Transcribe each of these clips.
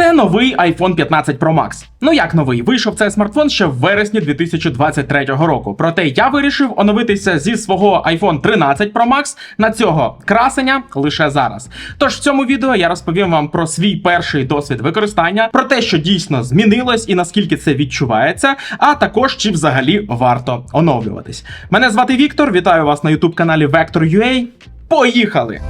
Це новий iPhone 15 Pro Max. Ну як новий? Вийшов цей смартфон ще в вересні 2023 року. Проте я вирішив оновитися зі свого iPhone 13 Pro Max на цього красення лише зараз. Тож в цьому відео я розповім вам про свій перший досвід використання, про те, що дійсно змінилось і наскільки це відчувається, а також чи взагалі варто оновлюватись. Мене звати Віктор. Вітаю вас на YouTube каналі Vector.ua. Поїхали!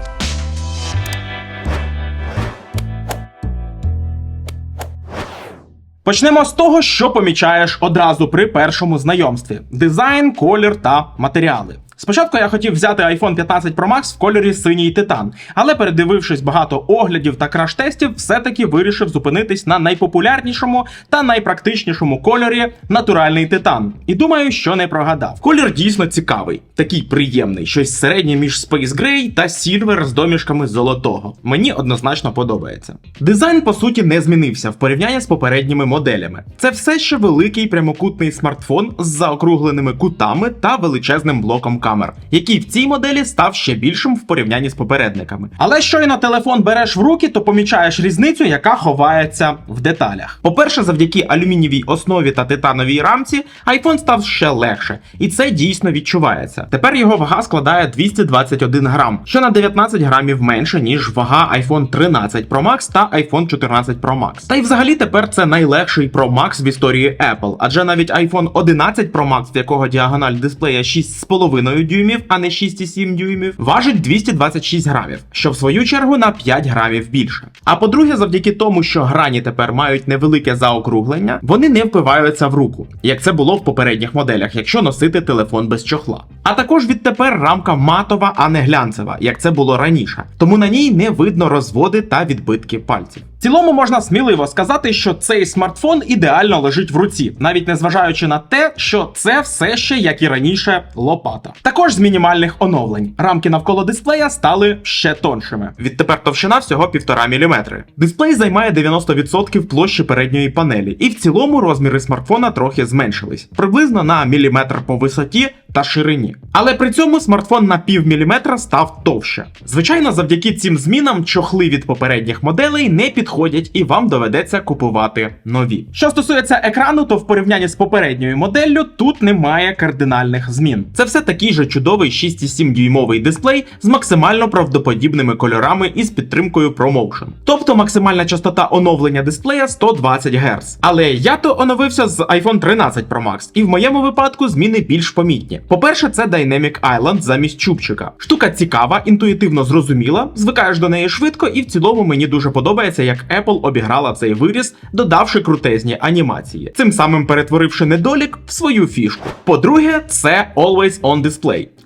Почнемо з того, що помічаєш одразу при першому знайомстві: дизайн, колір та матеріали. Спочатку я хотів взяти iPhone 15 Pro Max в кольорі синій титан, але передивившись багато оглядів та краш-тестів, все-таки вирішив зупинитись на найпопулярнішому та найпрактичнішому кольорі натуральний титан. І думаю, що не прогадав. Колір дійсно цікавий, такий приємний, щось середнє між Space Gray та Silver з домішками золотого. Мені однозначно подобається. Дизайн, по суті, не змінився в порівнянні з попередніми моделями. Це все ще великий прямокутний смартфон з заокругленими кутами та величезним блоком камер, який в цій моделі став ще більшим в порівнянні з попередниками. Але щойно телефон береш в руки, то помічаєш різницю, яка ховається в деталях. По-перше, завдяки алюмінієвій основі та титановій рамці, iPhone став ще легше, і це дійсно відчувається. Тепер його вага складає 221 грам, що на 19 грамів менше, ніж вага iPhone 13 Pro Max та iPhone 14 Pro Max. Та й взагалі тепер це найлегший Pro Max в історії Apple, адже навіть iPhone 11 Pro Max, в якого діагональ дисплея 6,5 дюймів, а не 6,7 дюймів, важить 226 грамів, що в свою чергу на 5 грамів більше. А по-друге, завдяки тому, що грані тепер мають невелике заокруглення, вони не впиваються в руку, як це було в попередніх моделях, якщо носити телефон без чохла. А також відтепер рамка матова, а не глянцева, як це було раніше. Тому на ній не видно розводи та відбитки пальців. В цілому можна сміливо сказати, що цей смартфон ідеально лежить в руці, навіть незважаючи на те, що це все ще, як і раніше, лопата. Також з мінімальних оновлень рамки навколо дисплея стали ще тоншими. Відтепер товщина всього 1,5 мм. Дисплей займає 90% площі передньої панелі, і в цілому розміри смартфона трохи зменшились, приблизно на міліметр по висоті та ширині. Але при цьому смартфон на пів міліметра став товще. Звичайно, завдяки цим змінам чохли від попередніх моделей не підходять і вам доведеться купувати нові. Що стосується екрану, то в порівнянні з попередньою моделлю тут немає кардинальних змін. Це все такий же чудовий 6,7 дюймовий дисплей з максимально правдоподібними кольорами і з підтримкою ProMotion. Тобто максимальна частота оновлення дисплея 120 Гц. Але я то оновився з iPhone 13 Pro Max, і в моєму випадку зміни більш помітні. По-перше, це Dynamic Island замість чубчика. Штука цікава, інтуїтивно зрозуміла, звикаєш до неї швидко, і в цілому мені дуже подобається, як Apple обіграла цей виріс, додавши крутезні анімації, цим самим перетворивши недолік в свою фішку. По-друге, це Always On Display.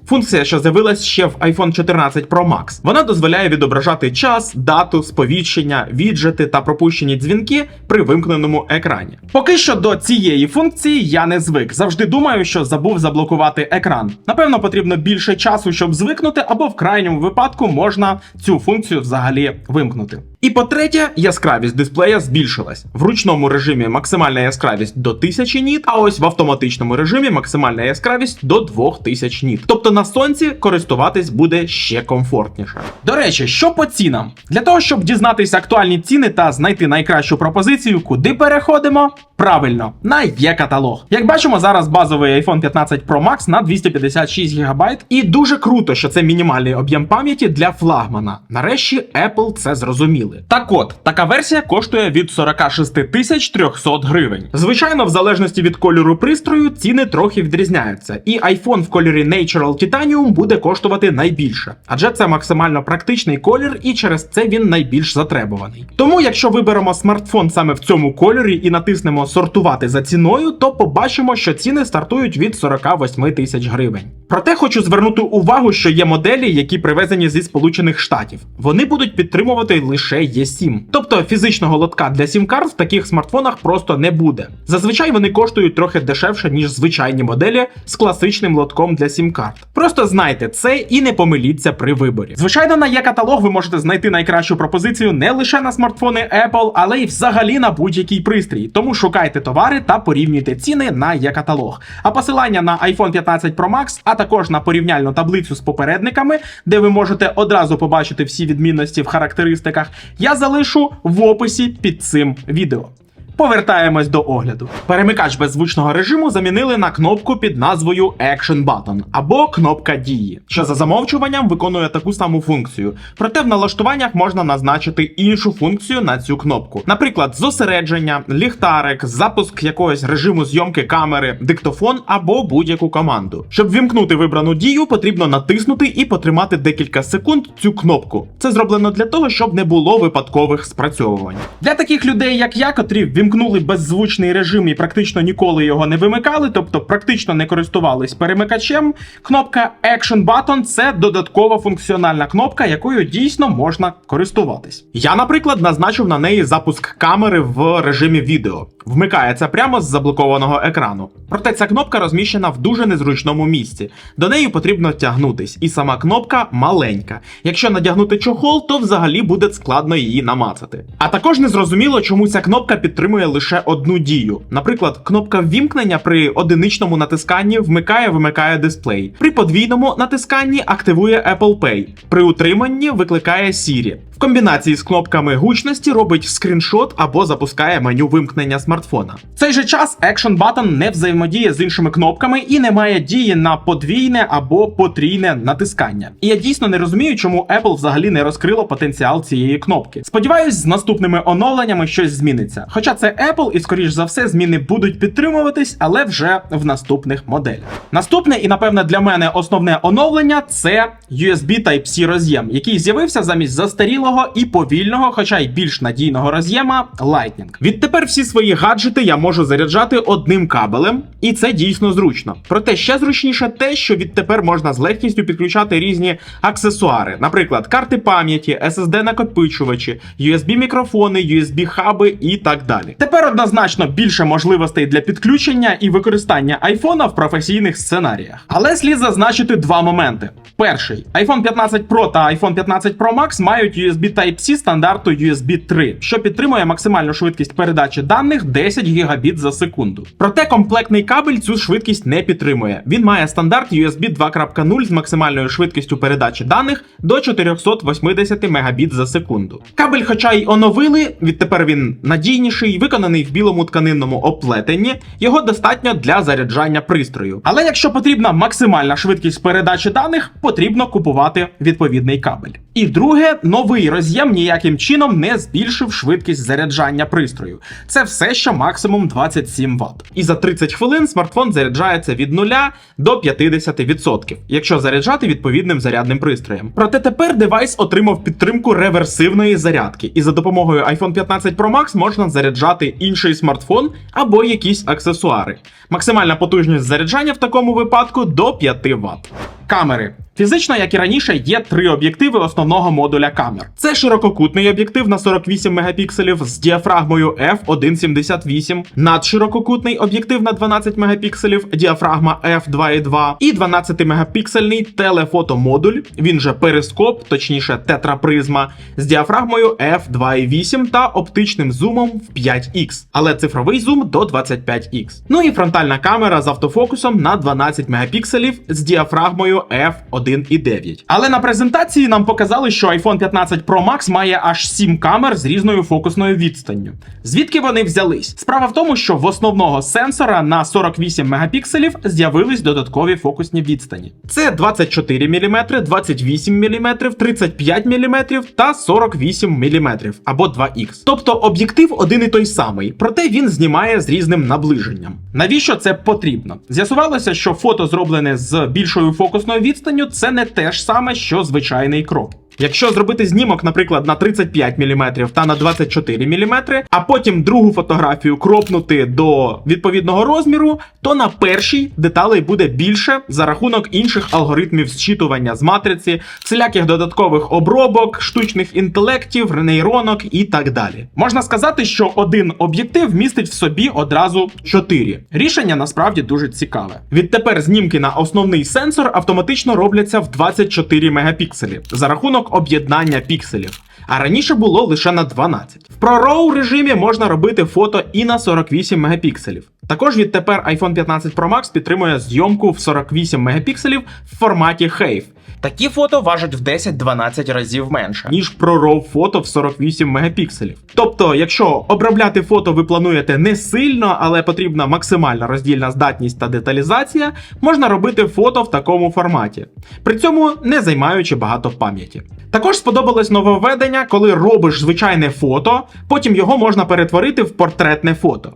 Функція, що з'явилась ще в iPhone 14 Pro Max. Вона дозволяє відображати час, дату, сповіщення, віджити та пропущені дзвінки при вимкненому екрані. Поки що до цієї функції я не звик. Завжди думаю, що забув заблокувати екран. Напевно, потрібно більше часу, щоб звикнути, або в крайньому випадку можна цю функцію взагалі вимкнути. І по-третє, яскравість дисплея збільшилась. В ручному режимі максимальна яскравість до 1000 ніт, а ось в автоматичному режимі максимальна яскравість до 2000 ніт. Тобто на сонці користуватись буде ще комфортніше. До речі, що по цінам? Для того, щоб дізнатися актуальні ціни та знайти найкращу пропозицію, куди переходимо? Правильно, на є-каталог. Як бачимо, зараз базовий iPhone 15 Pro Max на 256 ГБ. І дуже круто, що це мінімальний об'єм пам'яті для флагмана. Нарешті Apple це зрозуміли. Так от, така версія коштує від 46 тисяч 300 гривень. Звичайно, в залежності від кольору пристрою, ціни трохи відрізняються. І iPhone в кольорі Natural Titanium буде коштувати найбільше, адже це максимально практичний колір, і через це він найбільш затребуваний. Тому, якщо виберемо смартфон саме в цьому кольорі і натиснемо сортувати за ціною, то побачимо, що ціни стартують від 48 тисяч гривень. Проте хочу звернути увагу, що є моделі, які привезені зі Сполучених Штатів. Вони будуть підтримувати лише E7. Тобто фізичного лотка для сім-карт в таких смартфонах просто не буде. Зазвичай вони коштують трохи дешевше, ніж звичайні моделі з класичним лотком для сім-карт. Просто знайте це і не помиліться при виборі. Звичайно, на є-каталог ви можете знайти найкращу пропозицію не лише на смартфони Apple, але й взагалі на будь-який пристрій. Тому шукайте товари та порівнюйте ціни на є-каталог. А посилання на iPhone 15 Pro Max, а також також на порівняльну таблицю з попередниками, де ви можете одразу побачити всі відмінності в характеристиках, я залишу в описі під цим відео. Повертаємось до огляду. Перемикач беззвучного режиму замінили на кнопку під назвою Action Button або кнопка дії, що за замовчуванням виконує таку саму функцію. Проте в налаштуваннях можна назначити іншу функцію на цю кнопку. Наприклад, зосередження, ліхтарик, запуск якогось режиму зйомки камери, диктофон або будь-яку команду. Щоб вімкнути вибрану дію, потрібно натиснути і потримати декілька секунд цю кнопку. Це зроблено для того, щоб не було випадкових спрацьовувань. Для таких людей, як я, котрі вімкнули беззвучний режим і практично ніколи його не вимикали, тобто практично не користувались перемикачем. Кнопка Action Button це додаткова функціональна кнопка, якою дійсно можна користуватись. Я, наприклад, назначив на неї запуск камери в режимі відео. Вмикається прямо з заблокованого екрану. Проте ця кнопка розміщена в дуже незручному місці. До неї потрібно тягнутись, і сама кнопка маленька. Якщо надягнути чохол, то взагалі буде складно її намацати. А також незрозуміло, чому ця кнопка підтримує лише одну дію. Наприклад, кнопка ввімкнення при одиничному натисканні вмикає-вимикає дисплей. При подвійному натисканні активує Apple Pay. При утриманні викликає Siri. В комбінації з кнопками гучності робить скріншот або запускає меню вимкнення смартфона. В цей же час Action Button не взаємодіє з іншими кнопками і не має дії на подвійне або потрійне натискання. І я дійсно не розумію, чому Apple взагалі не розкрило потенціал цієї кнопки. Сподіваюсь, з наступними оновленнями щось зміниться. Хоча це Apple, і скоріш за все зміни будуть підтримуватись, але вже в наступних моделях. Наступне і напевне для мене основне оновлення це USB Type-C роз'єм, який з'явився замість застарілого і повільного, хоча й більш надійного роз'єма Lightning. Відтепер всі свої гаджети я можу заряджати одним кабелем, і це дійсно зручно. Проте ще зручніше те, що відтепер можна з легкістю підключати різні аксесуари, наприклад, карти пам'яті, SSD накопичувачі, USB мікрофони, USB хаби і так далі. Тепер однозначно більше можливостей для підключення і використання айфона в професійних сценаріях. Але слід зазначити два моменти. Перший iPhone 15 Pro та iPhone 15 Pro Max мають USB Type-C стандарту USB 3, що підтримує максимальну швидкість передачі даних 10 Гбіт за секунду. Проте комплектний кабель цю швидкість не підтримує. Він має стандарт USB 2.0 з максимальною швидкістю передачі даних до 480 Мбіт за секунду. Кабель, хоча й оновили, відтепер він надійніший, виконаний в білому тканинному оплетенні. Його достатньо для заряджання пристрою. Але якщо потрібна максимальна швидкість передачі даних, потрібно купувати відповідний кабель. І друге, новий роз'єм ніяким чином не збільшив швидкість заряджання пристрою. Це все ще максимум 27 Вт. І за 30 хвилин смартфон заряджається від 0 до 50%, якщо заряджати відповідним зарядним пристроєм. Проте тепер девайс отримав підтримку реверсивної зарядки, і за допомогою iPhone 15 Pro Max можна заряджати інший смартфон або якісь аксесуари. Максимальна потужність заряджання в такому випадку до 5 Вт. Камери. Фізично, як і раніше, є три об'єктиви основного модуля камер. Це ширококутний об'єктив на 48 мегапікселів з діафрагмою f1.78, надширококутний об'єктив на 12 мегапікселів, діафрагма f2.2 і 12 мегапіксельний телефотомодуль, він же перископ, точніше тетрапризма, з діафрагмою f2.8 та оптичним зумом в 5x, але цифровий зум до 25x. Ну і фронтальна камера з автофокусом на 12 мегапікселів з діафрагмою f1.9. Але на презентації нам показали, що iPhone 15 Pro Max має аж 7 камер з різною фокусною відстанню. Звідки вони взялись? Справа в тому, що в основного сенсора на 48 мегапікселів з'явились додаткові фокусні відстані. Це 24 мм, 28 мм, 35 мм та 48 мм або 2х. Тобто об'єктив один і той самий, проте він знімає з різним наближенням. Навіщо це потрібно? З'ясувалося, що фото зроблене з більшою фокусною відстанню, це не те ж саме, що звичайний кроп. Якщо зробити знімок, наприклад, на 35 мм та на 24 мм, а потім другу фотографію кропнути до відповідного розміру, то на першій деталей буде більше за рахунок інших алгоритмів зчитування з матриці, всіляких додаткових обробок, штучних інтелектів, нейронок і так далі. Можна сказати, що один об'єктив містить в собі одразу 4. Рішення насправді дуже цікаве. Відтепер знімки на основний сенсор автоматично робляться в 24 мегапікселі за рахунок рахунок об'єднання пікселів. А раніше було лише на 12. В ProRAW режимі можна робити фото і на 48 мегапікселів. Також відтепер iPhone 15 Pro Max підтримує зйомку в 48 мегапікселів в форматі HEIF. Такі фото важать в 10-12 разів менше, ніж ProRAW фото в 48 мегапікселів. Тобто, якщо обробляти фото ви плануєте не сильно, але потрібна максимальна роздільна здатність та деталізація, можна робити фото в такому форматі, при цьому не займаючи багато пам'яті. Також сподобалось нововведення, коли робиш звичайне фото, потім його можна перетворити в портретне фото.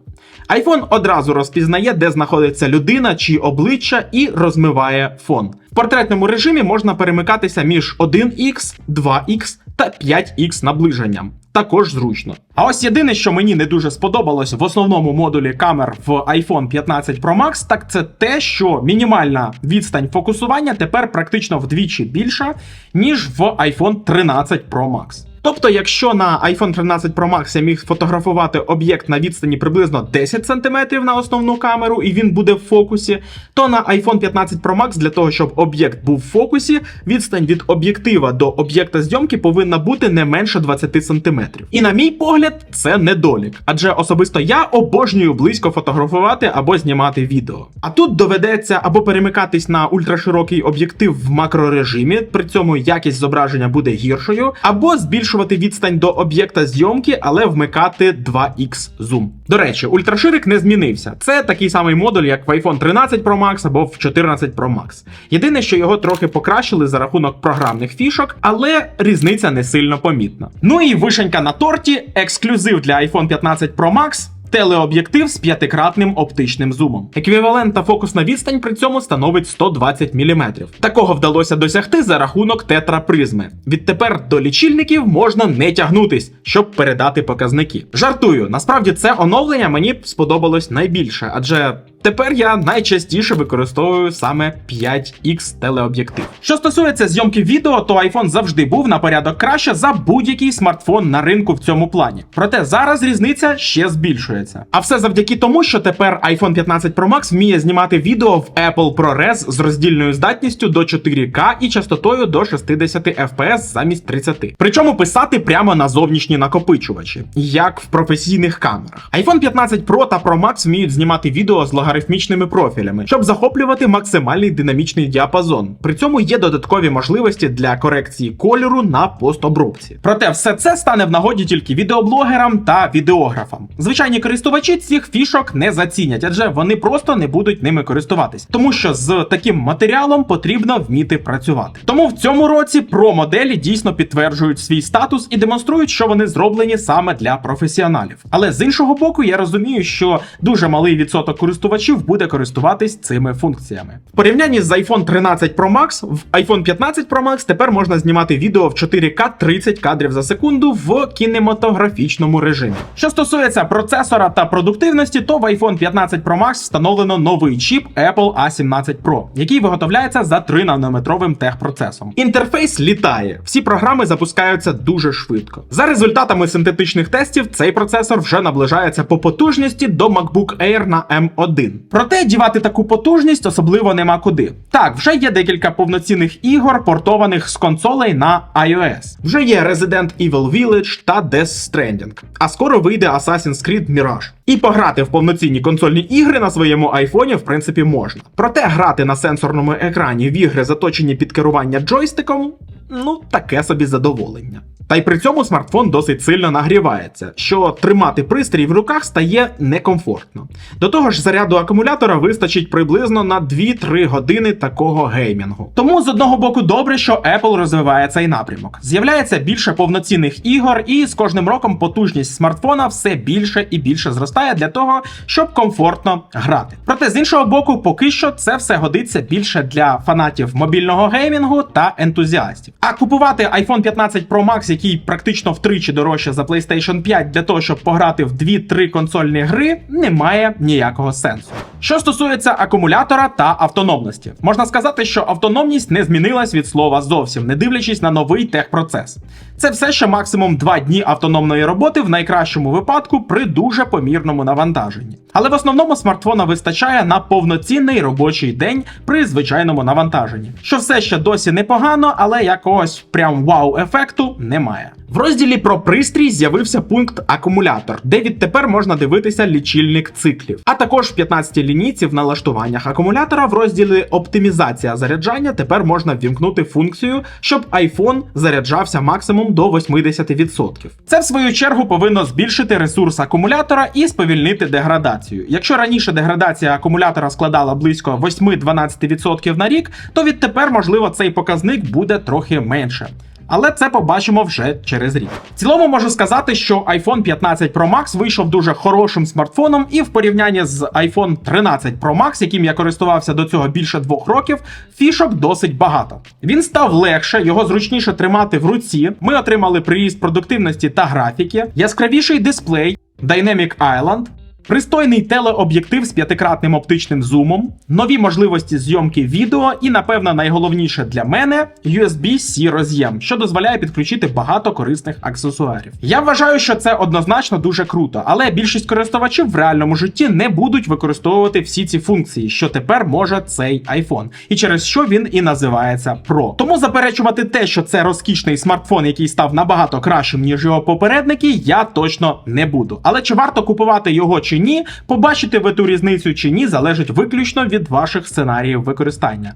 iPhone одразу розпізнає, де знаходиться людина чи обличчя, і розмиває фон. В портретному режимі можна перемикатися між 1х, 2х та 5х наближенням. Також зручно. А ось єдине, що мені не дуже сподобалось в основному модулі камер в iPhone 15 Pro Max, так це те, що мінімальна відстань фокусування тепер практично вдвічі більша, ніж в iPhone 13 Pro Max. Тобто, якщо на iPhone 13 Pro Max я міг фотографувати об'єкт на відстані приблизно 10 см на основну камеру, і він буде в фокусі, то на iPhone 15 Pro Max для того, щоб об'єкт був в фокусі, відстань від об'єктива до об'єкта зйомки повинна бути не менше 20 см. І на мій погляд, це недолік, адже особисто я обожнюю близько фотографувати або знімати відео. А тут доведеться або перемикатись на ультраширокий об'єктив в макрорежимі, при цьому якість зображення буде гіршою, або збільшувати відстань до об'єкта зйомки, але вмикати 2X зум. До речі, ультраширик не змінився. Це такий самий модуль, як в iPhone 13 Pro Max або в 14 Pro Max. Єдине, що його трохи покращили за рахунок програмних фішок, але різниця не сильно помітна. Ну і вишенька на торті, ексклюзив для iPhone 15 Pro Max. Телеоб'єктив з п'ятикратним оптичним зумом. Еквівалентна фокусна відстань при цьому становить 120 мм. Такого вдалося досягти за рахунок тетрапризми. Відтепер до лічильників можна не тягнутись, щоб передати показники. Жартую, насправді це оновлення мені сподобалось найбільше, адже Тепер я найчастіше використовую саме 5X телеоб'єктив. Що стосується зйомки відео, то iPhone завжди був на порядок краще за будь-який смартфон на ринку в цьому плані. Проте зараз різниця ще збільшується. А все завдяки тому, що тепер iPhone 15 Pro Max вміє знімати відео в Apple ProRes з роздільною здатністю до 4К і частотою до 60 FPS замість 30. Причому писати прямо на зовнішні накопичувачі, як в професійних камерах. iPhone 15 Pro та Pro Max вміють знімати відео з логарифмічними профілями, щоб захоплювати максимальний динамічний діапазон. При цьому є додаткові можливості для корекції кольору на постобробці. Проте все це стане в нагоді тільки відеоблогерам та відеографам. Звичайні користувачі цих фішок не зацінять, адже вони просто не будуть ними користуватись, тому що з таким матеріалом потрібно вміти працювати. Тому в цьому році про моделі дійсно підтверджують свій статус і демонструють, що вони зроблені саме для професіоналів. Але з іншого боку, я розумію, що дуже малий відсоток користувачів буде користуватись цими функціями. В порівнянні з iPhone 13 Pro Max, в iPhone 15 Pro Max тепер можна знімати відео в 4К 30 кадрів за секунду в кінематографічному режимі. Що стосується процесора та продуктивності, то в iPhone 15 Pro Max встановлено новий чіп Apple A17 Pro, який виготовляється за 3 нанометровим техпроцесом. Інтерфейс літає, всі програми запускаються дуже швидко. За результатами синтетичних тестів, цей процесор вже наближається по потужності до MacBook Air на M1. Проте дівати таку потужність особливо нема куди. Так, вже є декілька повноцінних ігор, портованих з консолей на iOS. Вже є Resident Evil Village та Death Stranding. А скоро вийде Assassin's Creed Mirage. І пограти в повноцінні консольні ігри на своєму айфоні, в принципі, можна. Проте грати на сенсорному екрані в ігри, заточені під керування джойстиком, ну таке собі задоволення. Та й при цьому смартфон досить сильно нагрівається, що тримати пристрій в руках стає некомфортно. До того ж, заряду акумулятора вистачить приблизно на 2-3 години такого геймінгу. Тому з одного боку добре, що Apple розвиває цей напрямок. З'являється більше повноцінних ігор, і з кожним роком потужність смартфона все більше і більше зростає для того, щоб комфортно грати. Проте з іншого боку, поки що це все годиться більше для фанатів мобільного геймінгу та ентузіастів. А купувати iPhone 15 Pro Max, який практично втричі дорожче за PlayStation 5 для того, щоб пограти в 2-3 консольні гри, немає ніякого сенсу. Що стосується акумулятора та автономності, можна сказати, що автономність не змінилась від слова зовсім, не дивлячись на новий техпроцес. Це все ще максимум 2 дні автономної роботи в найкращому випадку при дуже помірному навантаженні. Але в основному смартфона вистачає на повноцінний робочий день при звичайному навантаженні, що все ще досі непогано, але якогось прям вау-ефекту немає. В розділі про пристрій з'явився пункт акумулятор, де відтепер можна дивитися лічильник циклів. А також в 15-й лінійці в налаштуваннях акумулятора в розділі оптимізація заряджання тепер можна ввімкнути функцію, щоб iPhone заряджався максимум до 80%. Це в свою чергу повинно збільшити ресурс акумулятора і сповільнити деградацію. Якщо раніше деградація акумулятора складала близько 8-12% на рік, то відтепер, можливо, цей показник буде трохи менше. Але це побачимо вже через рік. В цілому можу сказати, що iPhone 15 Pro Max вийшов дуже хорошим смартфоном, і в порівнянні з iPhone 13 Pro Max, яким я користувався до цього більше двох років, фішок досить багато. Він став легше, його зручніше тримати в руці. Ми отримали приріст продуктивності та графіки, яскравіший дисплей, Dynamic Island, Пристойний телеоб'єктив з п'ятикратним оптичним зумом, нові можливості зйомки відео і, напевно, найголовніше для мене USB-C роз'єм, що дозволяє підключити багато корисних аксесуарів. Я вважаю, що це однозначно дуже круто, але більшість користувачів в реальному житті не будуть використовувати всі ці функції, що тепер може цей iPhone, і через що він і називається Pro. Тому заперечувати те, що це розкішний смартфон, який став набагато кращим ніж його попередники, я точно не буду. Але чи варто купувати його чи ні, побачити ви ту різницю чи ні, залежить виключно від ваших сценаріїв використання.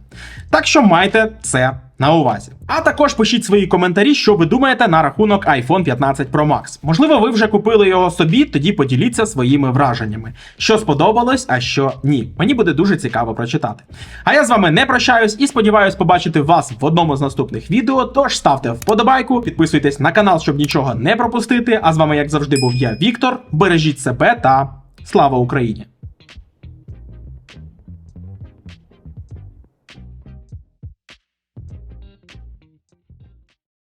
Так що майте це на увазі. А також пишіть свої коментарі, що ви думаєте на рахунок iPhone 15 Pro Max. Можливо, ви вже купили його собі, тоді поділіться своїми враженнями. Що сподобалось, а що ні. Мені буде дуже цікаво прочитати. А я з вами не прощаюсь і сподіваюсь побачити вас в одному з наступних відео. Тож ставте вподобайку, підписуйтесь на канал, щоб нічого не пропустити. А з вами, як завжди, був я, Віктор. Бережіть себе та слава Україні!